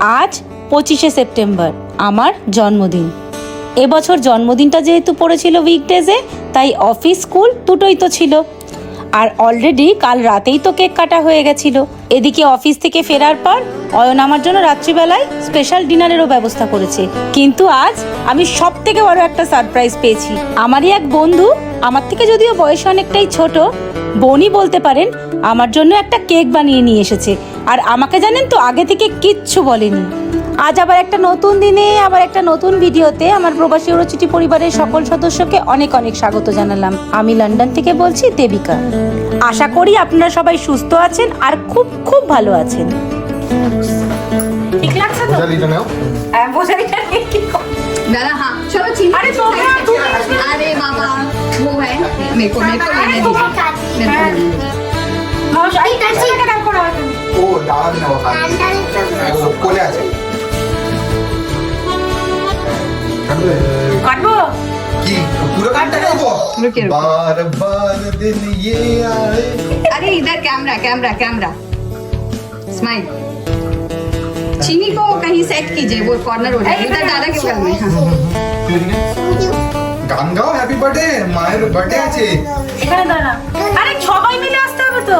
আজ পঁচিশে সেপ্টেম্বর, আমার জন্মদিন। এবছর জন্মদিনটা যেহেতু পড়েছিল উইকডেজে তাই অফিস স্কুল দুটোই তো ছিল। আর অলরেডি কাল রাতেই তো কেক কাটা হয়ে গেছিল। এদিকে অফিস থেকে ফেরার পর, অয়ন আমার জন্য রাত্রিবেলায় স্পেশাল ডিনারেরও ব্যবস্থা করেছে। কিন্তু আজ আমি সব থেকে বড় একটা সারপ্রাইজ পেয়েছি। আমারই এক বন্ধু, আমার থেকে যদিও বয়স অনেকটাই ছোট বোনই বলতে পারেন, আমার জন্য একটা কেক বানিয়ে নিয়ে এসেছে। আর আমাকে জানেন তো আগে থেকে কিচ্ছু বলেনি। আজ আবার একটা নতুন দিনে আবার একটা নতুন ভিডিওতে আমার প্রবাসী চিঠি পরিবারের সকল সদস্যকে অনেক অনেক স্বাগত জানালাম। আমি লন্ডন থেকে বলছি দেবিকা। আশা করি আপনারা সবাই সুস্থ আছেন আর খুব খুব ভালো আছেন। হ্যাঁ, দাদা হ্যাঁ চলো আরে বাবা। चीनी अरे तो क्या, तू कैसे? अरे बाबा वो है मेरे को मेरे को लेने दीजिए मेरे को लेने दीजिए মশাই, টাকা দাও করে হবে। ও দাঁড়ান না ওখানে একদম কোলে আছে কাটবে? কাটবো কি পুরো কাটতে দেবো रुकिए रुकिए बार बार दिन ये आए अरे इधर कैमरा कैमरा कैमरा स्माइल चीनी को कहीं सेट कीजिए वो कॉर्नर हो जाए इधर दादा के बगल में हाँ তুই এদিকে। গান গাও হ্যাপি বার্থডে মায়ের বার্থডে আছে এখানে দাঁড়া আরে সবাই মিলে আসতে হবে তো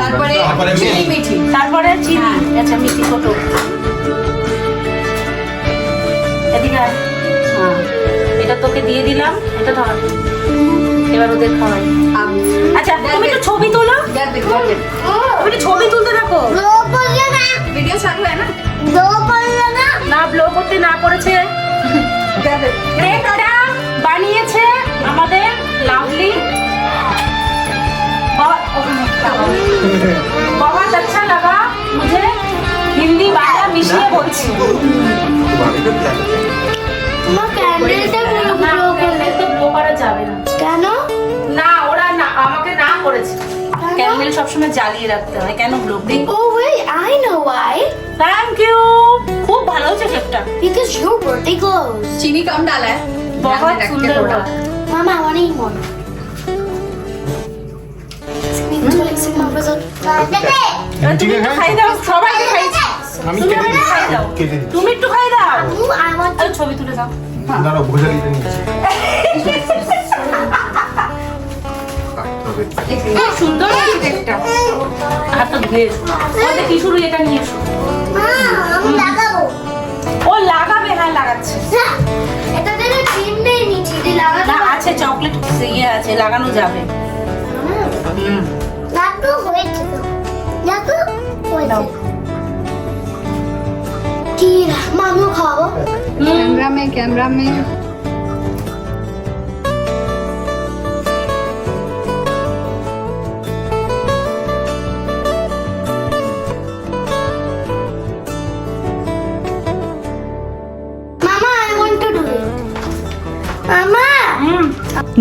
তারপরে চিনি মিঠি। তারপরে চিনি। আচ্ছা মিঠি কত? এদিকে এটা তোকে দিয়ে দিলাম এটা ধর। এবার ওদের খাওয়াই। আচ্ছা তুমি একটু ছবি তোলো। তুমি একটু ছবি তুলতে থাকো। ভিডিও থাকবে না? না ব্লো করতে না করেছে। বানিয়েছে আমাদের লাভলি মিশিয়ে বলছি। জ্বালিয়ে রাখতে হয়। থ্যাংক ইউ খুব ভালো হচ্ছে কেকটা হ্যাঁ? খাই আমি তুমি কেটে আমাকে খাই দাও। তুমি একটু খাই দাও। আই ওয়ান্ট আর ছবি তুলে দাও। দাঁড়াও নিচ্ছি খুব সুন্দর কেকটা হাতটা ধুয়ে ওদের এটা নিয়ে এসো। আমি লাগাবো। ও লাগাবে হ্যাঁ লাগাচ্ছে। এটা ক্রিম নেই নিচে দিয়ে না লাগাতে আছে চকলেট ইয়ে আছে লাগানো যাবে। হুম। হয়েছে হয়েছে। কি মামু খাবো कैमरा में कैमरा में মামা I want to do it মামা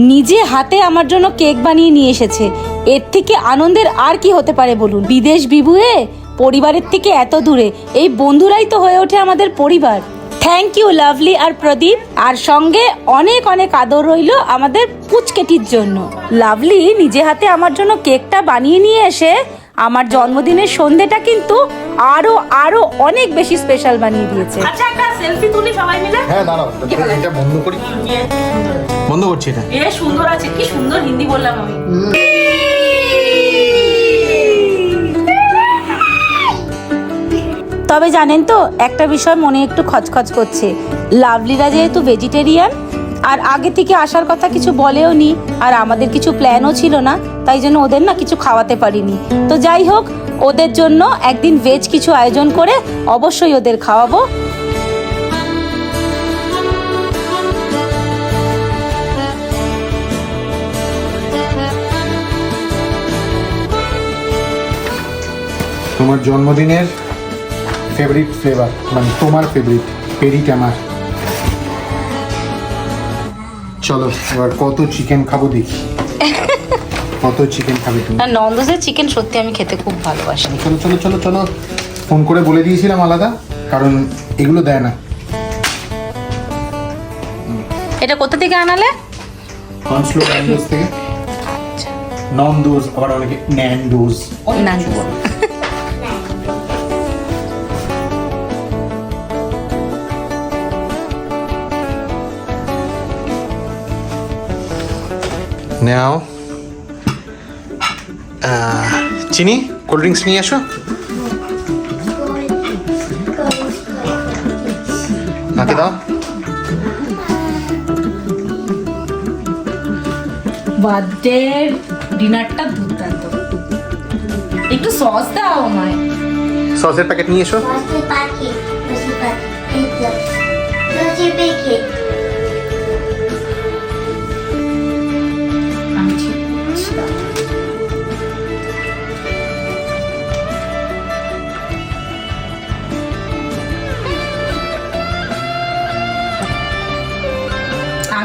নিজে হাতে আমার জন্য কেক বানিয়ে নিয়ে এসেছে এর থেকে আনন্দের আর কি হতে পারে বলুন বিদেশ বিভুয়ে পরিবারের থেকে এত দূরে। এই বন্ধুরাই তো হয়ে ওঠে আমাদের পরিবার। থ্যাংক ইউ লাভলি আর প্রদীপ। আর সঙ্গে অনেক অনেক আদর রইল আমাদের পুচকেটির জন্য। লাভলি নিজে হাতে আমার জন্য কেকটা বানিয়ে নিয়ে এসে আমার জন্মদিনের সন্ধেটা কিন্তু আরও আরও অনেক বেশি স্পেশাল বানিয়ে দিয়েছে। আচ্ছা একটা সেলফি তুলি সবাই মিলে। হ্যাঁ দাঁড়াও এটা বন্ধ করি। বন্ধ করছি এটা। এ সুন্দর আছে কি সুন্দর হিন্দি বললাম আমি। তবে জানেন তো, একটা বিষয় মনে একটু খচখচ করছে। লাভলিরা যেহেতু ভেজিটেরিয়ান আর আগে থেকে আসার কথা কিছু বলেও নি, আর আমাদের কিছু প্ল্যানও ছিল না, তাই জন্য ওদের না কিছু খাওয়াতে পারিনি। তো যাই হোক, ওদের জন্য একদিন ভেজ কিছু আয়োজন করে অবশ্যই ওদের খাওয়াবো। তোমার জন্মদিনের ফেভারিট ফ্লেভার মানে তোমার ফেভারিট পেরিট আমার। চলো এবার কত চিকেন খাব দেখি। কত চিকেন খাবে তুমি? না নন্দসের চিকেন সত্যি আমি খেতে খুব ভালোবাসি। চলো চলো চলো চলো। ফোন করে বলে দিয়েছিলাম আলাদা কারণ এগুলো দেয় না। এটা কোথা থেকে আনালে? কনস্লো থেকে। নন্দোজ আবার অনেকে ন্যান্ডোজ Nando's। নাও চিনি কোল্ড ড্রিঙ্কস নিয়ে আসো নাকি দাও বার্থডে ডিনারটা দুর্দান্ত একটু সস দাও আমায় সসের প্যাকেট নিয়ে এসো Lucy packet.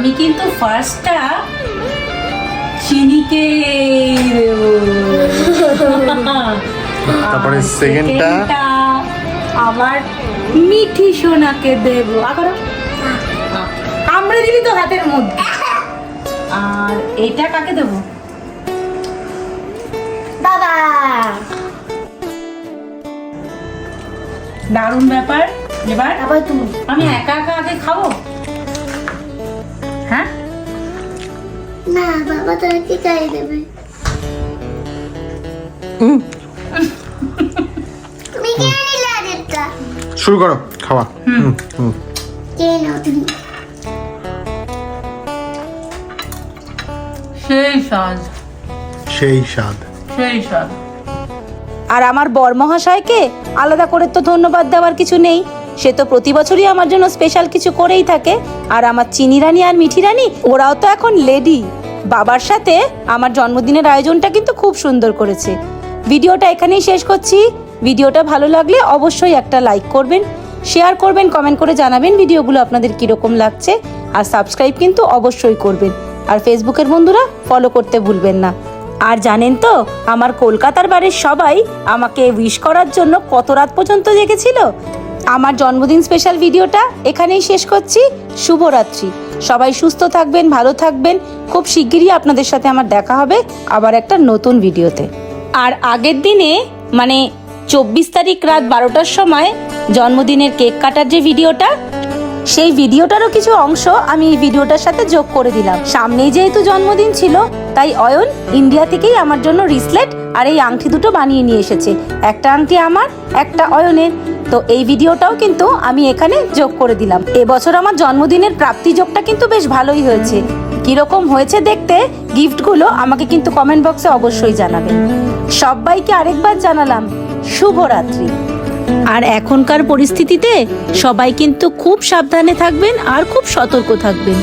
আমি কিন্তু ফার্স্টটা চিনিকে দেবো। তারপরে secondটা? আমার মিঠি সোনাকে দেব। আবার কামড়ে দিবি তো হাতের মধ্যে। আর এটা কাকে দেবো? বাবা দারুণ ব্যাপার। এবার আবার তুমি। আমি একা একা আগে খাব? হ্যাঁ? না বাবা খাই দেবে। শুরু করো খাওয়া। হুম। হুম কে নাও তুমি। সেই স্বাদ। সেই স্বাদ। সেই স্বাদ। আর আমার বর মহাশয়কে আলাদা করে তো ধন্যবাদ দেওয়ার কিছু নেই। সে তো প্রতি বছরই আমার জন্য স্পেশাল কিছু করেই থাকে। আর আমার চিনি রানী আর মিঠি রানী, ওরাও তো এখন লেডি বাবার সাথে আমার জন্মদিনের আয়োজনটা কিন্তু খুব সুন্দর করেছে। ভিডিওটা এখানেই শেষ করছি। ভিডিওটা ভালো লাগলে অবশ্যই একটা লাইক করবেন শেয়ার করবেন কমেন্ট করে জানাবেন ভিডিওগুলো আপনাদের কীরকম লাগছে। আর সাবস্ক্রাইব কিন্তু অবশ্যই করবেন। আর ফেসবুকের বন্ধুরা ফলো করতে ভুলবেন না। আর জানেন তো, আমার কলকাতার বাড়ির সবাই আমাকে উইশ করার জন্য কত রাত পর্যন্ত জেগেছিল? আমার জন্মদিন স্পেশাল ভিডিওটা এখানেই শেষ করছি। শুভরাত্রি। সবাই সুস্থ থাকবেন, ভালো থাকবেন। খুব শিগগিরই আপনাদের সাথে আমার দেখা হবে আবার একটা নতুন ভিডিওতে। আর আগের দিনে মানে চব্বিশ তারিখ রাত বারোটার সময় জন্মদিনের কেক কাটার যে ভিডিওটা, সেই ভিডিওটারও কিছু অংশ আমি এই ভিডিওটার সাথে যোগ করে দিলাম। সামনেই যেহেতু জন্মদিন ছিল, তাই অয়ন ইন্ডিয়া থেকেই আমার জন্য রিসলেট আর এই আংটি দুটো বানিয়ে নিয়ে এসেছে। একটা আংটি আমার, একটা অয়নের। তো এই ভিডিওটাও কিন্তু আমি এখানে যোগ করে দিলাম। এবছর আমার জন্মদিনের প্রাপ্তি যোগটা কিন্তু বেশ ভালোই হয়েছে। কীরকম হয়েছে দেখতে গিফটগুলো আমাকে কিন্তু কমেন্ট বক্সে অবশ্যই জানাবেন সবাইকে আরেকবার জানালাম, শুভরাত্রি। আর এখনকার পরিস্থিতিতে সবাই কিন্তু খুব সাবধানে থাকবেন আর খুব সতর্ক থাকবেন।